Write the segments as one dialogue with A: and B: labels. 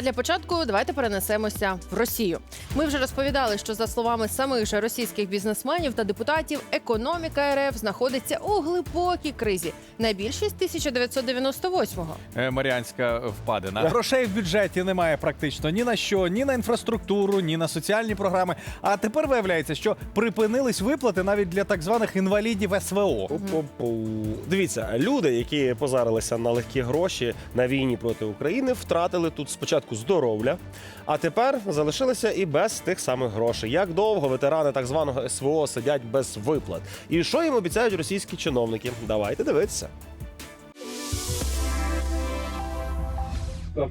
A: А для початку давайте перенесемося в Росію. Ми вже розповідали, що за словами самих же російських бізнесменів та депутатів, економіка РФ знаходиться у глибокій кризі. Найбільші з 1998-го.
B: Е, Маріанська впадина. Грошей в бюджеті немає практично ні на що, ні на інфраструктуру, ні на соціальні програми. А тепер виявляється, що припинились виплати навіть для так званих інвалідів СВО.
C: Пу-пу-пу. Дивіться, люди, які позарилися на легкі гроші на війні проти України, втратили тут спочатку здоров'я, а тепер залишилися і без тих самих грошей. Як довго ветерани так званого СВО сидять без виплат? І що їм обіцяють російські чиновники? Давайте дивитися.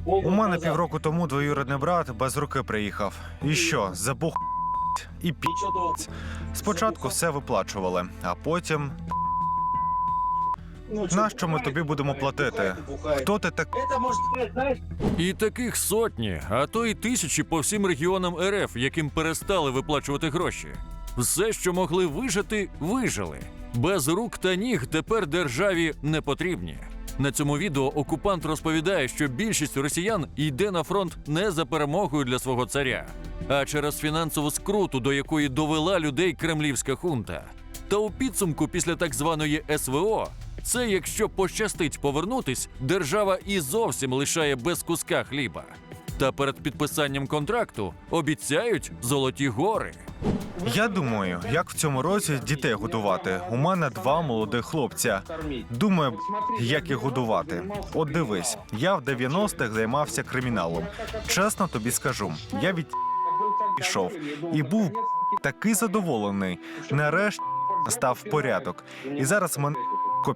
D: У мене півроку тому двоюрідний брат без руки приїхав. І що, забух і пі. Спочатку все виплачували, а потім. Нащо ми тобі будемо платити? Хто ти так?
E: І таких сотні, а то й тисячі по всім регіонам РФ, яким перестали виплачувати гроші. Все, що могли вижити, вижили. Без рук та ніг тепер державі не потрібні. На цьому відео окупант розповідає, що більшість росіян йде на фронт не за перемогою для свого царя, а через фінансову скруту, до якої довела людей кремлівська хунта. Та у підсумку, після так званої СВО, це якщо пощастить повернутись, держава і зовсім лишає без куска хліба. Та перед підписанням контракту обіцяють золоті гори.
D: Я думаю, як в цьому році дітей годувати. У мене два молодих хлопця. Думаю, як їх годувати. От дивись, я в 90-х займався криміналом. Чесно тобі скажу, я від пішов і був такий задоволений. Нарешті став порядок. І зараз мене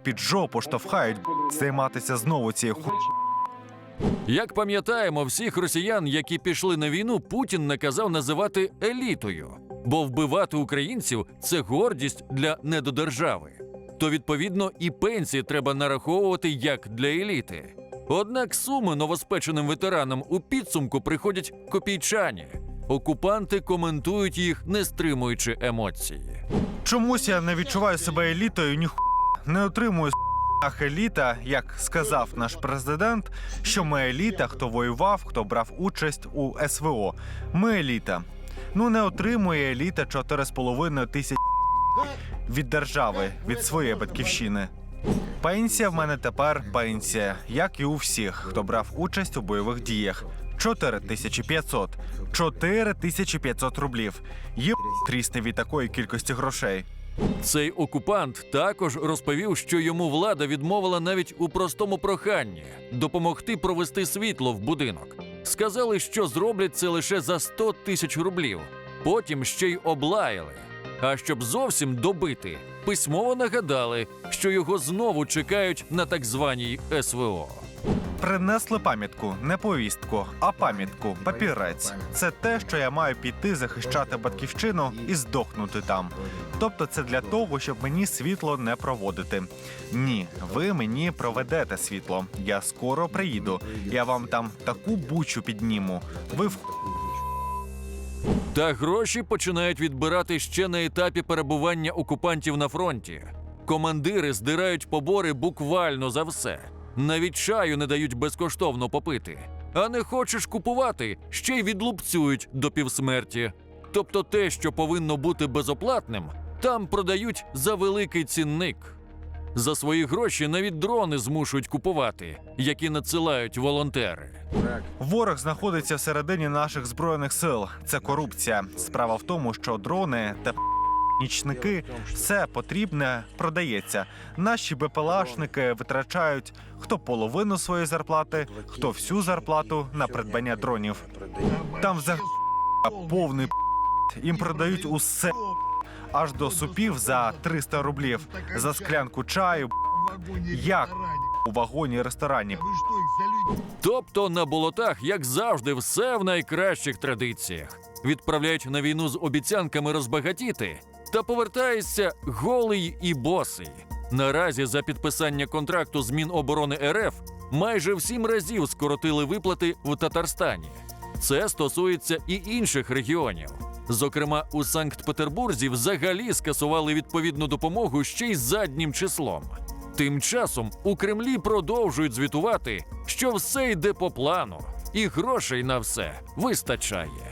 D: під жопу штовхають займатися знову цією ху...
E: Як пам'ятаємо, всіх росіян, які пішли на війну, Путін наказав називати елітою, бо вбивати українців це гордість для недодержави. То відповідно і пенсії треба нараховувати як для еліти. Однак суми новоспеченим ветеранам у підсумку приходять копійчані. Окупанти коментують їх, не стримуючи емоції.
D: Чомусь я не відчуваю себе елітою, ні не отримую ах еліта, як сказав наш президент, що ми еліта, хто воював, хто брав участь у СВО. Ми еліта. Ну не отримує еліта 4,5 тисяч від держави, від своєї батьківщини. Пенсія в мене тепер пенсія, як і у всіх, хто брав участь у бойових діях. 4500. 4500 рублів. Є трісне від такої кількості грошей.
E: Цей окупант також розповів, що йому влада відмовила навіть у простому проханні допомогти провести світло в будинок. Сказали, що зроблять це лише за 100 тисяч рублів. Потім ще й облаяли. А щоб зовсім добити, письмово нагадали, що його знову чекають на так званій СВО.
D: Принесли пам'ятку, не повістку, а пам'ятку, папірець. Це те, що я маю піти захищати батьківщину і здохнути там. Тобто, це для того, щоб мені світло не проводити. Ні, ви мені проведете світло. Я скоро приїду. Я вам там таку бучу підніму. Ви в
E: Та гроші починають відбирати ще на етапі перебування окупантів на фронті. Командири здирають побори буквально за все. Навіть чаю не дають безкоштовно попити. А не хочеш купувати, ще й відлупцюють до півсмерті. Тобто те, що повинно бути безоплатним, там продають за великий цінник. За свої гроші навіть дрони змушують купувати, які надсилають волонтери.
D: Ворог знаходиться всередині наших збройних сил. Це корупція. Справа в тому, що дрони та нічники все потрібне продається. Наші БПЛАшники витрачають хто половину своєї зарплати, хто всю зарплату на придбання дронів. Там взагалі повний їм продають усе аж до супів за 300 рублів за склянку чаю. Як у вагоні ресторані.
E: Тобто на болотах, як завжди, все в найкращих традиціях. Відправляють на війну з обіцянками розбагатіти, та повертаєшся голий і босий. Наразі за підписання контракту з Міноборони РФ майже в сім разів скоротили виплати в Татарстані. Це стосується і інших регіонів. Зокрема, у Санкт-Петербурзі взагалі скасували відповідну допомогу ще й заднім числом. Тим часом у Кремлі продовжують звітувати, що все йде по плану. і грошей на все вистачає.